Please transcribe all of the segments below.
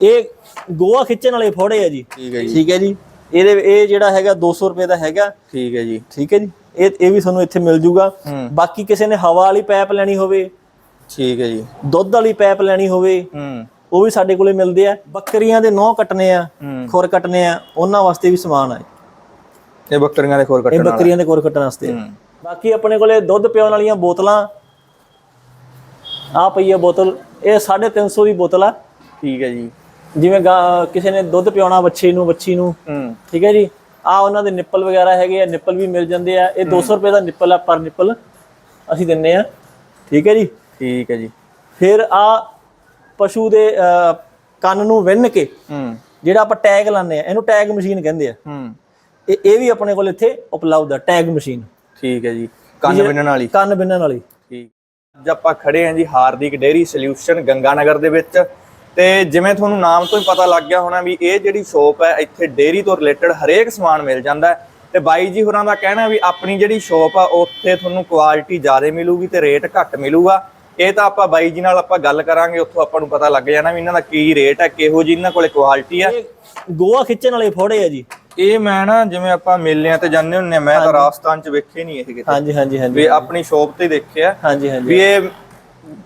ਇਹ ਗੋਆ ਖਿੱਚਣ ਵਾਲੇ ਫੋੜੇ ਆ ਜੀ। ਠੀਕ ਹੈ ਜੀ। ਠੀਕ ਹੈ ਜੀ। ਇਹਦੇ ਇਹ ਜਿਹੜਾ ਹੈਗਾ 200 ਰੁਪਏ ਦਾ ਹੈਗਾ। ਠੀਕ ਹੈ ਜੀ। ਠੀਕ ਹੈ ਜੀ। ਇਹ ਇਹ ਵੀ ਤੁਹਾਨੂੰ ਇੱਥੇ ਮਿਲ ਜੂਗਾ। ਬਾਕੀ ਕਿਸੇ ਨੇ ਹਵਾ ਵਾਲੀ ਪਾਈਪ ਲੈਣੀ ਹੋਵੇ ਠੀਕ ਹੈ ਜੀ। ਦੁੱਧ ਵਾਲੀ ਪਾਈਪ ਲੈਣੀ ਹੋਵੇ ਹੂੰ। ਉਹ ਵੀ ਸਾਡੇ ਕੋਲੇ ਮਿਲਦੇ ਆ। ਬੱਕਰੀਆਂ ਦੇ ਨੋਹ ਕੱਟਨੇ ਆ ਖੁਰ ਕੱਟਨੇ ਆ। ਉਹਨਾਂ ਵਾਸਤੇ ਵੀ ਸਮਾਨ ਆ ਇਹ। ਬੱਕਰੀਆਂ ਦੇ ਖੋਰ ਇਹ ਕੱਟਣ ਵਾਲਾ। ਬੱਕਰੀਆਂ ਦੇ ਖੁਰ ਕੱਟਣ ਵਾਸਤੇ ਬਾਕੀ ਆਪਣੇ ਕੋਲੇ ਦੁੱਧ ਪਿਆਉਣ ਵਾਲੀਆਂ ਬੋਤਲਾਂ ਆ ਪਈ ਆ ਬੋਤਲ। ਇਹ 350 ਦੀ ਬੋਤਲ ਆ। ਠੀਕ ਹੈ ਜੀ। ਜਿਵੇਂ ਗਾਂ- ਕਿਸੇ ਨੇ ਦੁੱਧ ਪਿਆਉਣਾ ਬੱਚੇ ਨੂੰ ਬੱਚੀ ਨੂੰ ਹੂੰ। ਠੀਕ ਹੈ ਜੀ? ਆ ਉਹਨਾਂ ਦੇ ਨਿੱਪਲ ਵਗੈਰਾ ਹੈਗੇ ਆ ਨਿੱਪਲ ਵੀ ਮਿਲ ਜਾਂਦੇ ਆ। ਇਹ 200 ਰੁਪਏ ਦਾ ਨਿੱਪਲ ਆ ਪਰ ਨਿੱਪਲ ਅਸੀਂ ਦਿੰਨੇ ਆ। ਠੀਕ ਹੈ ਜੀ? ਠੀਕ ਹੈ ਜੀ। ਫਿਰ ਆ ਪਸ਼ੂ ਦੇ ਅਹ, ਕੰਨ ਨੂੰ ਵਿੰਨ ਕੇ ਹੂੰ। ਜਿਹੜਾ ਆਪਾਂ ਟੈਗ ਲਾਉਂਦੇ ਆ ਇਹਨੂੰ ਟੈਗ ਮਸ਼ੀਨ ਕਹਿੰਦੇ ਆ। ਹੂੰ। ਇਹ ਇਹ ਵੀ ਆਪਣੇ ਕੋਲ ਇੱਥੇ ਉਪਲਬਧ ਆ ਟੈਗ ਮਸ਼ੀਨ। ਠੀਕ ਹੈ ਜੀ। ਕੰਨ ਬਿੰਨਣ ਵਾਲੀ। ਕੰਨ ਬਿੰਨਣ ਵਾਲੀ। ਠੀਕ। ਅੱਜ ਆਪਾਂ ਖੜੇ ਆਂ ਜੀ ਹਾਰਦਿਕ ਡੇਰੀ ਸੋਲਿਊਸ਼ਨ ਗੰਗਾਨਗਰ ਦੇ ਵਿੱਚ। ਤੇ ਜਿਵੇਂ ਤੁਹਾਨੂੰ ਨਾਮ ਤੋਂ ਹੀ ਪਤਾ ਲੱਗ ਗਿਆ ਹੋਣਾ ਵੀ ਇਹ ਜਿਹੜੀ ਸ਼ੋਪ ਹੈ ਇੱਥੇ ਡੇਰੀ ਤੋਂ ਰਿਲੇਟਡ ਹਰੇਕ ਸਮਾਨ ਮਿਲ ਜਾਂਦਾ ਤੇ ਬਾਈ ਜੀ ਹੋਰਾਂ ਦਾ ਕਹਿਣਾ ਵੀ ਆਪਣੀ ਜਿਹੜੀ ਸ਼ੋਪ ਆ ਉੱਥੇ ਤੁਹਾਨੂੰ ਕੁਆਲਿਟੀ ਜ਼ਿਆਦਾ ਮਿਲੂਗੀ ਤੇ ਰੇਟ ਘੱਟ ਮਿਲੂਗਾ। ਇਹ ਤਾਂ ਆਪਾਂ ਬਾਈ ਜੀ ਨਾਲ ਆਪਾਂ ਗੱਲ ਕਰਾਂਗੇ ਉੱਥੋਂ ਆਪਾਂ ਨੂੰ ਪਤਾ ਲੱਗ ਜਾਣਾ ਵੀ ਇਹਨਾਂ ਦਾ ਕੀ ਰੇਟ ਹੈ ਕਿਹੋ ਜੀ ਇਹਨਾਂ ਕੋਲੇ ਕੁਆਲਿਟੀ ਹੈ। ਗੋਆ ਖਿੱਚਣ ਵਾਲੇ ਫੋੜੇ ਆ ਜੀ। ਇਹ ਮੈਂ ਨਾ ਜਿਵੇਂ ਆਪਾਂ ਮੇਲਿਆਂ ਤੇ ਜਾਂਦੇ ਹੁੰਨੇ ਆ, ਮੈਂ ਤਾਂ ਰਾਜਸਥਾਨ ਚ ਵੇਖੇ ਨਹੀਂ ਇਹ ਕਿਤੇ। ਹਾਂਜੀ ਹਾਂਜੀ ਹਾਂਜੀ। ਵੀ ਆਪਣੀ ਸ਼ੋਪ ਤੇ ਦੇਖਿਆ। ਹਾਂਜੀ ਹਾਂਜੀ। ਵੀ ਇਹ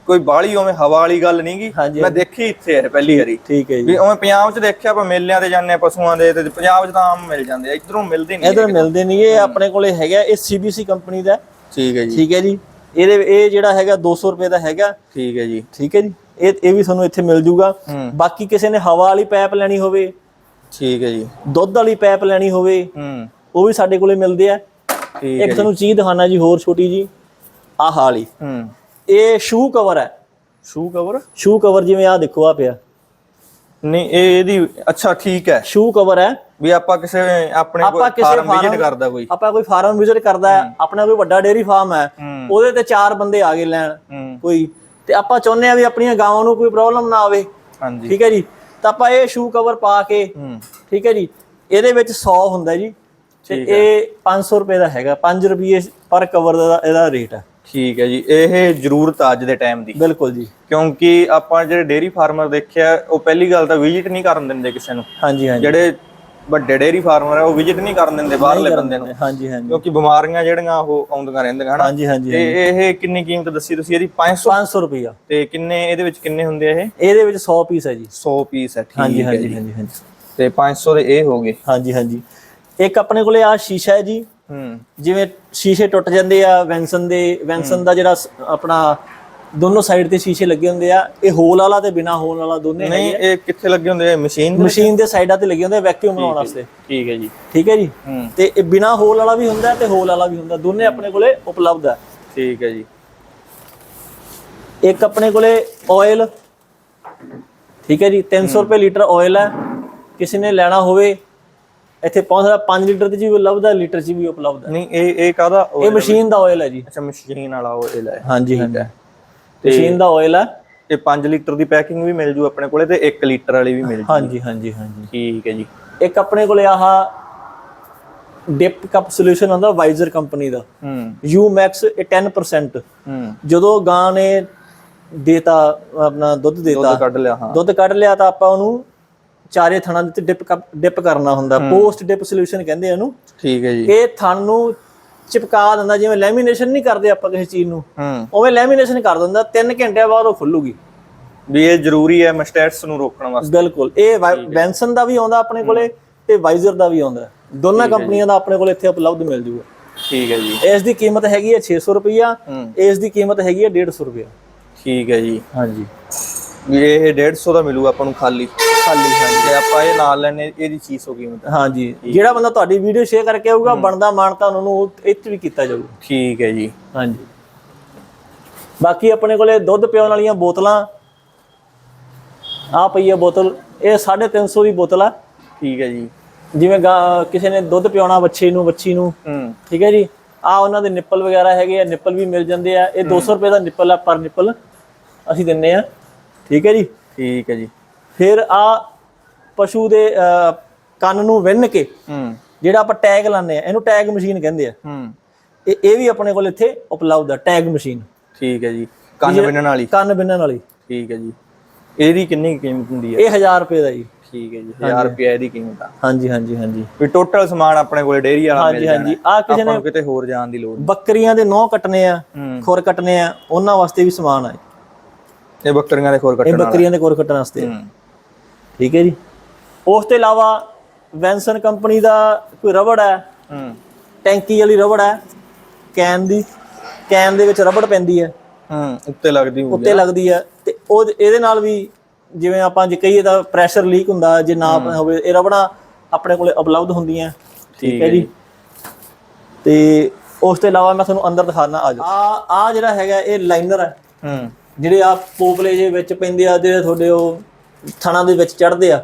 ਕੋਈ ਬਾਹਲੀ ਉਵੇਂ ਹਵਾ ਵਾਲੀ ਗੱਲ ਨਹੀਂਗੀ। ਮੈਂ ਦੇਖੀ ਇੱਥੇ ਇਹ ਪਹਿਲੀ ਵਾਰੀ। ਠੀਕ ਹੈ ਜੀ। ਵੀ ਉਵੇਂ ਪੰਜਾਬ 'ਚ ਦੇਖਿਆ ਆਪਾਂ ਮੇਲਿਆਂ ਤੇ ਜਾਂਦੇ ਆ ਪਸ਼ੂਆਂ ਦੇ ਤੇ ਪੰਜਾਬ 'ਚ ਤਾਂ ਆਮ ਮਿਲ ਜਾਂਦੇ ਆ ਇਧਰੋਂ ਮਿਲਦੇ ਨਹੀਂ ਇਧਰ ਮਿਲਦੇ ਨਹੀਂ ਇਹ ਆਪਣੇ ਕੋਲੇ ਹੈਗਾ ਇਹ ਸੀਬੀਸੀ ਕੰਪਨੀ ਦਾ। ਠੀਕ ਹੈ ਜੀ। ਠੀਕ ਹੈ ਜੀ। ਇਹਦੇ ਇਹ ਜਿਹੜਾ ਹੈਗਾ 200 ਰੁਪਏ ਦਾ ਹੈਗਾ। ਠੀਕ ਹੈ ਜੀ। ਠੀਕ ਹੈ ਜੀ। ਇਹ ਇਹ ਵੀ ਤੁਹਾਨੂੰ ਇੱਥੇ ਮਿਲ ਜੂਗਾ। ਬਾਕੀ ਕਿਸੇ ਨੇ ਹਵਾ ਵਾਲੀ ਪਾਈਪ ਲੈਣੀ ਹੋਵੇ ਠੀਕ ਹੈ ਜੀ। ਦੁੱਧ ਵਾਲੀ ਪਾਈਪ ਲੈਣੀ ਹੋਵੇ ਹੂੰ। ਉਹ ਵੀ ਸਾਡੇ ਕੋਲੇ ਮਿਲਦੇ ਆ। ਠੀਕ ਹੈ ਇੱਕ ਤੁਹਾਨੂੰ ਚੀਜ਼ ਦਿਖਾਣਾ ਜੀ ਹੋਰ ਛੋਟੀ ਜੀ। ਆਹ ਵਾਲੀ। ਹੂੰ। ਇਹ ਸ਼ੂ ਕਵਰ ਹੈ। ਸ਼ੂ ਕਵਰ ਸ਼ੂ ਕਵਰ ਜਿਵੇਂ ਆ ਦੇਖੋ ਆ ਪਿਆ। ਨਹੀਂ ਇਹ ਇਹਦੀ ਅੱਛਾ ਠੀਕ ਹੈ। ਸ਼ੂ ਕਵਰ ਹੈ। ਵੀ ਆਪਾਂ ਕਿਸੇ ਆਪਣੇ ਆਪਾਂ ਕੋਈ ਫਾਰਮ ਵਿਜ਼ਿਟ ਕਰਦਾ ਕੋਈ। ਆਪਾਂ ਕੋਈ ਫਾਰਮ ਵਿਜ਼ਿਟ ਕਰਦਾ ਆਪਣਾ ਕੋਈ ਵੱਡਾ ਡੇਅਰੀ ਫਾਰਮ ਹੈ। ਉਹਦੇ ਤੇ ਚਾਰ ਬੰਦੇ ਆ ਗਏ ਲੈਣ। ਕੋਈ। ਤੇ ਆਪਾਂ ਚਾਹੁੰਦੇ ਆ ਵੀ ਆਪਣੀਆਂ ਗਾਵਾਂ ਨੂੰ ਕੋਈ ਪ੍ਰੋਬਲਮ ਨਾ ਆਵੇ। ਹਾਂਜੀ। ਠੀਕ ਹੈ ਜੀ। ਤਾਂ ਆਪਾਂ ਇਹ ਸ਼ੂ ਕਵਰ ਪਾ ਕੇ ਠੀਕ ਹੈ ਜੀ। ਇਹਦੇ ਵਿੱਚ 100 ਹੁੰਦਾ ਜੀ। ਤੇ ਇਹ 500 ਰੁਪਏ ਦਾ ਹੈਗਾ। 5 ਰੁਪਏ ਪਰ ਕਵਰ ਦਾ ਇਹਦਾ ਰੇਟ ਹੈ। ਠੀਕ ਹੈ ਜੀ ਇਹ ਜ਼ਰੂਰਤ ਆ ਅੱਜ ਦੇ ਟਾਈਮ ਦੀ। ਬਿਲਕੁਲ ਜੀ। ਕਿਉਂਕਿ ਆਪਾਂ ਜਿਹੜੇ ਡੇਰੀ ਫਾਰਮਰ ਦੇਖਿਆ ਉਹ ਪਹਿਲੀ ਗੱਲ ਤਾਂ ਵਿਜ਼ਿਟ ਨਹੀਂ ਕਰਨ ਦਿੰਦੇ ਕਿਸੇ ਨੂੰ। ਹਾਂਜੀ ਹਾਂਜੀ। ਜਿਹੜੇ ਵੱਡੇ ਡੇਰੀ ਫਾਰਮਰ ਆ ਉਹ ਵਿਜ਼ਿਟ ਨਹੀਂ ਕਰਨ ਦਿੰਦੇ ਬਾਹਰਲੇ ਬੰਦੇ ਨੂੰ। ਹਾਂਜੀ ਹਾਂਜੀ। ਕਿਉਂਕਿ ਬਿਮਾਰੀਆਂ ਜਿਹੜੀਆਂ ਉਹ ਆਉਂਦੀਆਂ ਰਹਿੰਦੀਆਂ ਹਨਾ? ਹਾਂਜੀ ਹਾਂਜੀ ਤੇ ਇਹ ਕਿੰਨੀ ਕੀਮਤ ਦੱਸੀ ਤੁਸੀਂ ਇਹਦੀ? 500 500 ਰੁਪਿਆ ਤੇ ਕਿੰਨੇ ਇਹਦੇ ਵਿੱਚ ਕਿੰਨੇ ਹੁੰਦੇ ਆ ਇਹ? ਇਹਦੇ ਵਿੱਚ 100 ਪੀਸ ਹੈ ਜੀ। 100 ਪੀਸ ਹੈ ਠੀਕ ਹੈ ਹਾਂਜੀ ਜੀ। ਹਾਂਜੀ ਹਾਂਜੀ। ਤੇ 500 ਦੇ ਇਹ ਹੋ ਗਏ। ਹਾਂਜੀ ਹਾਂਜੀ। ਇੱਕ ਆਪਣੇ ਕੋਲੇ ਆ ਸ਼ੀਸ਼ਾ ਹੈ ਜੀ ਜਿਵੇਂ ਸ਼ੀਸ਼ੇ ਟੁੱਟ ਜਾਂਦੇ ਆ ਵੈਂਸਨ ਦੇ ਵੈਂਸਨ ਦਾ ਜਿਹੜਾ ਆਪਣਾ ਦੋਨੋਂ ਸਾਈਡ ਤੇ ਸ਼ੀਸ਼ੇ ਲੱਗੇ ਹੁੰਦੇ ਆ ਇਹ ਹੋਲ ਵਾਲਾ ਤੇ ਬਿਨਾ ਹੋਲ ਵਾਲਾ ਦੋਨੇ ਨਹੀਂ ਇਹ ਕਿੱਥੇ ਲੱਗੇ ਹੁੰਦੇ ਆ? ਮਸ਼ੀਨ ਮਸ਼ੀਨ ਦੇ ਸਾਈਡਾਂ ਤੇ ਲੱਗੇ ਹੁੰਦੇ ਆ ਵੈਕਿਊਮ ਬਣਾਉਣ ਵਾਸਤੇ। ਠੀਕ ਹੈ ਜੀ। ਠੀਕ ਹੈ ਜੀ? ਤੇ ਇਹ ਬਿਨਾ ਹੋਲ ਵਾਲਾ ਵੀ ਹੁੰਦਾ ਤੇ ਹੋਲ ਵਾਲਾ ਵੀ ਹੁੰਦਾ ਦੋਨੇ ਆਪਣੇ ਕੋਲੇ ਉਪਲਬਧ ਹੈ ਠੀਕ ਹੈ ਜੀ। ਇੱਕ ਆਪਣੇ ਕੋਲੇ ਆਇਲ ਠੀਕ ਹੈ ਜੀ 300 ਰੁਪਏ ਲੀਟਰ ਆਇਲ ਹੈ। ਕਿਸੇ ਨੇ ਲੈਣਾ ਹੋਵੇ ਇੱਥੇ ਪਹੁੰਚਦਾ 5 ਲੀਟਰ ਚ ਵੀ ਉਪਲਬਧ ਹੈ ਲੀਟਰ ਚ ਵੀ ਉਪਲਬਧ ਹੈ। ਨਹੀਂ ਇਹ ਇਹ ਕਾਦਾ ਇਹ ਮਸ਼ੀਨ ਦਾ ਆਇਲ ਹੈ ਜੀ। ਅੱਛਾ ਮਸ਼ੀਨ ਵਾਲਾ ਉਹ ਇਹ ਲੈ ਹਾਂਜੀ ਹਾਂਜੀ ਮਸ਼ੀਨ ਦਾ ਆਇਲ ਹੈ। ਇਹ 5 ਲੀਟਰ ਦੀ ਪੈਕਿੰਗ ਵੀ ਮਿਲ ਜੂ ਆਪਣੇ ਕੋਲੇ ਤੇ 1 ਲੀਟਰ ਵਾਲੀ ਵੀ ਮਿਲ ਜੂ। ਹਾਂਜੀ ਹਾਂਜੀ ਹਾਂਜੀ। ਠੀਕ ਹੈ ਜੀ। ਇੱਕ ਆਪਣੇ ਕੋਲੇ ਆਹ ਡਿਪ ਕੱਪ ਸੋਲੂਸ਼ਨ ਹੁੰਦਾ ਵਾਈਜ਼ਰ ਕੰਪਨੀ ਦਾ। ਹੂੰ। ਯੂ ਮੈਕਸ ਇਹ 10% ਹੂੰ। ਜਦੋਂ ਗਾਂ ਨੇ ਦੇਤਾ ਆਪਣਾ ਦੁੱਧ ਦੇਤਾ ਦੁੱਧ ਕੱਢ ਲਿਆ ਹਾਂ। ਦੁੱਧ ਕੱਢ ਲਿਆ ਤਾਂ ਆਪਾਂ ਉਹਨੂੰ ਚਾਰੇ ਥਣਾਂ ਦੇ ਉੱਤੇ ਡਿਪ ਡਿਪ ਕਰਨਾ ਹੁੰਦਾ ਪੋਸਟ ਡਿਪ ਸੋਲੂਸ਼ਨ ਕਹਿੰਦੇ ਆ ਇਹਨੂੰ। ਠੀਕ ਹੈ ਜੀ। ਇਹ ਥਣ ਨੂੰ ਚਿਪਕਾ ਦਿੰਦਾ ਜਿਵੇਂ ਲੈਮੀਨੇਸ਼ਨ ਨਹੀਂ ਕਰਦੇ ਆਪਾਂ ਕਿਸੇ ਚੀਜ਼ ਨੂੰ। ਉਵੇਂ ਲੈਮੀਨੇਸ਼ਨ ਕਰ ਦਿੰਦਾ 3 ਘੰਟਿਆਂ ਬਾਅਦ ਉਹ ਖੁੱਲੂਗੀ। ਵੀ ਇਹ ਜ਼ਰੂਰੀ ਹੈ ਮਸਟੈਟਸ ਨੂੰ ਰੋਕਣ ਵਾਸਤੇ। ਬਿਲਕੁਲ। ਇਹ ਵੈਂਸਨ ਦਾ ਵੀ ਆਉਂਦਾ ਆਪਣੇ ਕੋਲੇ ਤੇ ਵਾਈਜ਼ਰ ਦਾ ਵੀ ਆਉਂਦਾ। ਦੋਨਾਂ ਕੰਪਨੀਆਂ ਦਾ ਆਪਣੇ ਕੋਲ ਇੱਥੇ ਉਪਲਬਧ ਮਿਲ ਜੂਗਾ। ਠੀਕ ਹੈ ਜੀ। ਇਸ ਦੀ ਕੀਮਤ ਹੈਗੀ ਹੈ 600 ਰੁਪਈਆ ਹੂੰ। ਇਸ ਦੀ ਕੀਮਤ ਹੈਗੀ ਹੈ 150 ਰੁਪਈਆ। ਠੀਕ ਹੈ ਜੀ। ਹਾਂਜੀ। ਵੀ ਇਹ 150 ਦਾ ਮਿਲੂ ਆਪਾਂ ਨੂੰ ਖਾਲੀ। ਖਾਲੀ ਹਾਂਜੀ। ਤੇ ਆਪਾਂ ਇਹ ਨਾਲ ਲੈਣੇ ਇਹਦੀ 600 ਕੀਮਤ ਹੈ। ਹਾਂਜੀ। ਜਿਹੜਾ ਬੰਦਾ ਤੁਹਾਡੀ ਵੀਡੀਓ ਸ਼ੇਅਰ ਕਰਕੇ ਆਊਗਾ ਬਣਦਾ ਮਾਨਤਾ ਉਹਨੂੰ ਉਹ ਇਹ 'ਚ ਵੀ ਕੀਤਾ ਜਾਊਗਾ। ਠੀਕ ਹੈ ਜੀ। ਹਾਂਜੀ। ਬਾਕੀ ਆਪਣੇ ਕੋਲੇ ਦੁੱਧ ਪਿਆਉਣ ਵਾਲੀਆਂ ਬੋਤਲਾਂ ਆ ਪਈ ਹੈ ਬੋਤਲ ਇਹ 350 ਦੀ ਬੋਤਲ ਆ। ਠੀਕ ਹੈ ਜੀ। ਜਿਵੇਂ ਕਿਸੇ ਨੇ ਦੁੱਧ ਪਿਆਉਣਾ ਬੱਚੇ ਨੂੰ ਬੱਚੀ ਨੂੰ। ਠੀਕ ਹੈ ਜੀ। ਆ ਉਹਨਾਂ ਦੇ ਨਿੱਪਲ ਵਗੈਰਾ ਹੈਗੇ ਆ ਨਿੱਪਲ ਵੀ ਮਿਲ ਜਾਂਦੇ ਆ। ਇਹ 200 ਰੁਪਏ ਦਾ ਨਿੱਪਲ ਆ ਪਰ ਨਿੱਪਲ ਅਸੀਂ ਦਿੰਨੇ ਆ। ਠੀਕ ਹੈ ਜੀ। ਠੀਕ ਹੈ ਜੀ। ਫਿਰ ਆ ਪਸ਼ੂ ਦੇ ਕੰਨ ਨੂੰ ਵਿੰਨ ਕੇ ਹੂੰ। ਜਿਹੜਾ ਆਪਾਂ ਟੈਗ ਲਾਉਂਦੇ ਆ ਇਹਨੂੰ ਟੈਗ ਮਸ਼ੀਨ ਕਹਿੰਦੇ ਆ। ਹੂੰ। ਇਹ ਇਹ ਵੀ ਆਪਣੇ ਕੋਲ ਇੱਥੇ ਉਪਲਬਧ ਆ ਟੈਗ ਮਸ਼ੀਨ। ਠੀਕ ਹੈ ਜੀ। ਕੰਨ ਬਿੰਨਣ ਵਾਲੀ। ਕੰਨ ਬਿੰਨਣ ਵਾਲੀ। ਠੀਕ ਹੈ ਜੀ। ਇਹਦੀ ਕਿੰਨੀ ਕੀਮਤ ਹੁੰਦੀ ਹੈ? ਇਹ 1000 ਰੁਪਏ ਦਾ ਜੀ। ਠੀਕ ਹੈ ਜੀ 1000 ਰੁਪਏ ਇਹਦੀ ਕੀਮਤ ਆ। ਹਾਂਜੀ ਹਾਂਜੀ ਹਾਂਜੀ। ਵੀ ਟੋਟਲ ਸਮਾਨ ਆਪਣੇ ਕੋਲੇ ਡੇਅਰੀ ਵਾਲਾ ਮਿਲ ਹਾਂਜੀ ਜਾਣਾ। ਹਾਂਜੀ ਆ ਕਿਸੇ ਨੇ ਕਿਤੇ ਹੋਰ ਜਾਣ ਦੀ ਲੋੜ ਬੱਕਰੀਆਂ ਦੇ ਨੌ ਕੱਟਨੇ ਆ ਖੁਰ ਕੱਟਨੇ ਆ ਉਹਨਾਂ ਵਾਸਤੇ ਵੀ ਸਮਾਨ ਆ ਇਹ। ਇਹ ਬੱਕਰੀਆਂ ਦੇ ਖੋਰ ਇਹ ਕੱਟਣ ਵਾਲਾ। ਬੱਕਰੀਆਂ ਦੇ ਖੁਰ ਕੱਟਣ ਵਾਸਤੇ ਠੀਕ ਹੈ ਜੀ। ਉਸ ਤੋਂ ਇਲਾਵਾ ਵੈਂਸਨ ਕੰਪਨੀ ਦਾ ਕੋਈ ਰਬੜ ਹੈ ਹੂੰ। ਟੈਂਕੀ ਵਾਲੀ ਰਬੜ ਹੈ ਕੈਨ ਦੀ ਕੈਨ ਦੇ ਵਿੱਚ ਰਬੜ ਪੈਂਦੀ ਹੈ। ਹੂੰ ਉੱਤੇ ਲੱਗਦੀ ਹੋਊਗੀ ਉੱਤੇ ਲੱਗਦੀ ਹੈ ਤੇ ਉਹ ਇਹਦੇ ਨਾਲ ਵੀ ਜਿਵੇਂ ਆਪਾਂ ਜੇ ਕਹੀਏ ਤਾਂ ਪ੍ਰੈਸ਼ਰ ਲੀਕ ਹੁੰਦਾ ਜੇ ਨਾ ਹੋਵੇ ਇਹ ਰਬੜਾਂ ਆਪਣੇ ਕੋਲੇ ਉਪਲਬਧ ਹੁੰਦੀਆਂ। ਠੀਕ ਹੈ ਜੀ। ਤੇ ਉਸ ਤੋਂ ਇਲਾਵਾ ਮੈਂ ਤੁਹਾਨੂੰ ਅੰਦਰ ਦਿਖਾਣਾ ਆ ਜਾ ਆ ਆ ਜਿਹੜਾ ਹੈਗਾ ਇਹ ਲਾਈਨਰ ਹੈ। ਹੂੰ। ਜਿਹੜੇ ਆ ਪੋਪਲੇ ਜੇ ਵਿੱਚ ਪੈਂਦੇ ਆ ਜਿਹੜੇ ਤੁਹਾਡੇ ਉਹ ਥਣਾ ਦੇ ਵਿੱਚ ਚੜਦੇ ਆ।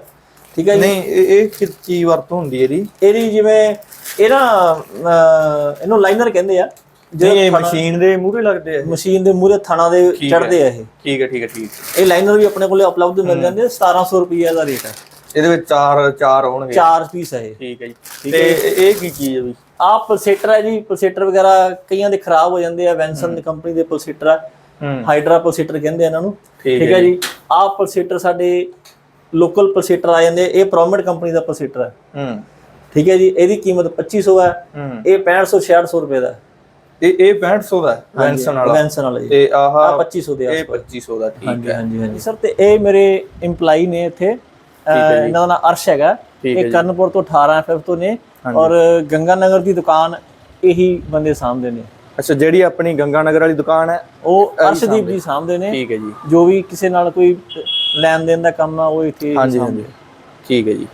ਠੀਕ ਹੈ ਜੀ? ਨਹੀਂ ਇਹ ਇਹ ਚੀਜ਼ ਵਰਤੋਂ ਹੁੰਦੀ ਹੈ ਇਹਦੀ ਇਹਦੀ ਜਿਵੇਂ ਇਹ ਨਾ ਅਹ, ਇਹਨੂੰ ਲਾਈਨਰ ਕਹਿੰਦੇ ਆ। ਨਹੀਂ ਇਹ ਮਸ਼ੀਨ ਦੇ ਮੂਹਰੇ ਲੱਗਦੇ ਆ ਇਹ? ਮਸ਼ੀਨ ਦੇ ਮੂਹਰੇ ਥਣਾ ਦੇ ਚੜਦੇ ਆ ਇਹ। ਠੀਕ ਹੈ ਠੀਕ ਹੈ ਠੀਕ ਇਹ ਲਾਈਨਰ ਵੀ ਆਪਣੇ ਕੋਲੇ ਉਪਲਬਧ ਮਿਲ ਜਾਂਦੇ ਆ 1700 ਰੁਪਏ ਦਾ ਰੇਟ ਹੈ ਇਹਦੇ ਵਿੱਚ ਚਾਰ ਚਾਰ ਹੋਣਗੇ ਚਾਰ ਪੀਸ ਹੈ ਇਹ। ਠੀਕ ਹੈ ਜੀ। ਤੇ ਇਹ ਕੀ ਚੀਜ਼ ਹੈ ਵੀ? ਆਹ ਪਲਸੇਟਰ ਹੈ ਜੀ ਪਲਸੇਟਰ ਵਗੈਰਾ ਕਈਆਂ ਦੇ ਖਰਾਬ ਹੋ ਜਾਂਦੇ ਆ ਵੈਂਸਨ ਦੀ ਕੰਪਨੀ ਦੇ ਪਲਸੇਟਰ ਆ। ਹਾਈਡਰਾ ਪਲਸੇਟਰ ਕਹਿੰਦੇ ਇਹਨਾਂ ਨੂੰ। ਠੀਕ ਹੈ ਜੀ। ਆਹ ਪਲਸੇਟਰ ਸਾਡੇ ਲੋਕਲ ਪਲਸੇਟਰ ਆ ਜਾਂਦੇ ਇਹ ਪ੍ਰੋਮਿਟ ਕੰਪਨੀ ਦਾ ਪਲਸੇਟਰ ਹੈ ਹੂੰ। ਠੀਕ ਹੈ ਜੀ। ਇਹਦੀ ਕੀਮਤ 2500 ਹੈ। ਹੂੰ। ਇਹ 6500 6600 ਰੁਪਏ ਦਾ। ਹੈ ਇਹ ਇਹ 6500 ਦਾ ਹੈ ਵੈਂਸਨ ਵਾਲਾ। ਵੈਂਸਨ ਵਾਲਾ ਜੀ। ਤੇ ਆਹ ਆਹ 2500 ਦੇ ਆ ਇਹ 2500 ਦਾ ਠੀਕ ਹਾਂਜੀ ਹਾਂਜੀ ਹਾਂਜੀ। ਸਰ ਤੇ ਇਹ ਮੇਰੇ EMPLOYE ਨੇ ਇੱਥੇ। ਇਹਨਾਂ ਦਾ ਨਾਮ ਅਰਸ਼ ਹੈਗਾ। ਹੈ ਇਹ ਕਰਨਪੁਰ ਤੋਂ 18 ਐਫਐਫ ਤੋਂ ਨੇ। ਔਰ ਗੰਗਾ ਨਗਰ ਦੀ ਦੁਕਾਨ ਇਹੀ ਬੰਦੇ ਸਾਹਮਣੇ ਨੇ। ਅੱਛਾ ਜਿਹੜੀ ਆਪਣੀ ਗੰਗਾ ਨਗਰ ਵਾਲੀ ਦੁਕਾਨ ਹੈ ਉਹ ਅਰਸ਼ਦੀਪ ਜੀ ਸਾਹਮਣੇ ਨੇ। ਠੀਕ ਹੈ ਜੀ। ਜੋ ਵੀ ਕਿਸੇ ਨਾਲ ਕੋਈ ਲੈਣ ਦੇਣ ਦਾ ਕੰਮ ਆ ਉਹ ਇੱਥੇ ਹਾਂਜੀ ਹਾਂਜੀ। ਠੀਕ ਹੈ ਜੀ।